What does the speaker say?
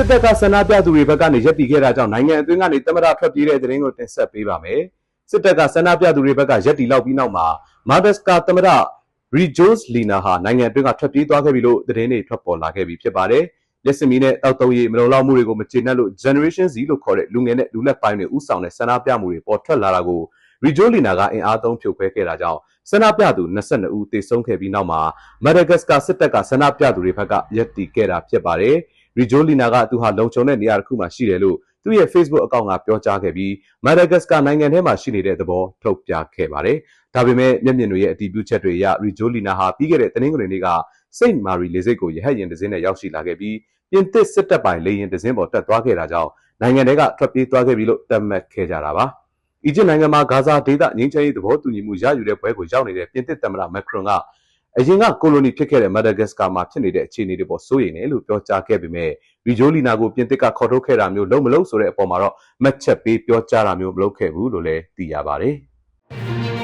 စစ်တပ်ကဆန္ဒပြသူတွေဘက်ကနေရပ်တည်ခဲ့တာကြောင့်နိုင်ငံအတွင်းကနေတမရထွက်ပြေးတဲ့သတင်းကိုတင်ဆက်ပေးပါမယ်။စစ်တပ်ကဆန္ဒပြသူတွေဘက်ကရပ်တည်လောက်ပြီးနောက်မှာမာဒက်စကာတမရရီဂျိုးစ်လီနာဟာနိုင်ငံအတွင်းကထွက်ပြေးသွားခဲ့ပြီလို့သတင်းတွေထွက်ပေါ်လာခဲ့ပြီဖြစ်ပါတယ်။လက်စမီနဲ့တောက်တုံးရီမလုံလောက်မှုတွေကိုမကျေနပ်လို့ Generation Z လို့ခေါ်တဲ့လူငယ်နဲ့လူလက်ပိုင်းတွေဥဆောင်တဲ့ဆန္ဒပြမှုတွေပေါ်ထွက်လာတာကိုရီဂျိုးလီနာကအင်အားသုံးဖြိုခွဲခဲ့တာကြောင့်ဆန္ဒပြသူ22ဦးသေဆုံးခဲ့ပြီးနောက်မှာမက်ဒဂတ်စကာစစ်တပ်ကဆန္ဒပြသူတွေဘက်ကရပ်တည်ခဲ့တာဖြစ်ပါတယ်။ ရီဂျိုလီနာကသူဟာလုံခြုံတဲ့နေရာတစ်ခုမှာရှိတယ်လို့သူ့ရဲ့ Facebook အကောင့်ကပြောကြားခဲ့ပြီးမက်ဒဂတ်စကာနိုင်ငံထဲမှာရှိနေတဲ့သဘောထုတ်ပြခဲ့ပါတယ်။ဒါပေမဲ့မျက်မြင်တွေရဲ့အတည်ပြုချက်တွေအရရီဂျိုလီနာဟာပြီးခဲ့တဲ့တင်းငွေနေ့ကစိတ်မာရီလေဆိပ်ကိုရဟတ်ယာဉ်တစ်စင်းနဲ့ရောက်ရှိလာခဲ့ပြီးပြင်သစ်စစ်တပ်ပိုင်လေယာဉ်တစ်စင်းပေါ်တက်သွားခဲ့တာကြောင့်နိုင်ငံထဲကထွက်ပြေးသွားခဲ့ပြီလို့သတ်မှတ်ခဲ့ကြတာပါ။အီဂျစ်နိုင်ငံမှာဂါဇာဒေသငြိမ်းချမ်းရေးသဘောတူညီမှုရယူတဲ့ပွဲကိုရောက်နေတဲ့ပြင်သစ်သမ္မတမက်ခရွန်က အရင်ကကိုလိုနီဖြစ်ခဲ့တဲ့မက်ဒဂတ်စကာမှာဖြစ်နေတဲ့အခြေအနေတွေပေါ်စိုးရိမ်တယ်လို့ပြောကြားခဲ့ပေမဲ့ရီဂျိုလီနာကိုပြင်သစ်ကခေါ်ထုတ်ခဲ့တာမျိုးလုံးမလုံးဆိုတဲ့အပေါ်မှာတော့မှတ်ချက်ပေးပြောကြားတာမျိုးမလုပ်ခဲ့ဘူးလို့လည်းသိရပါတယ်။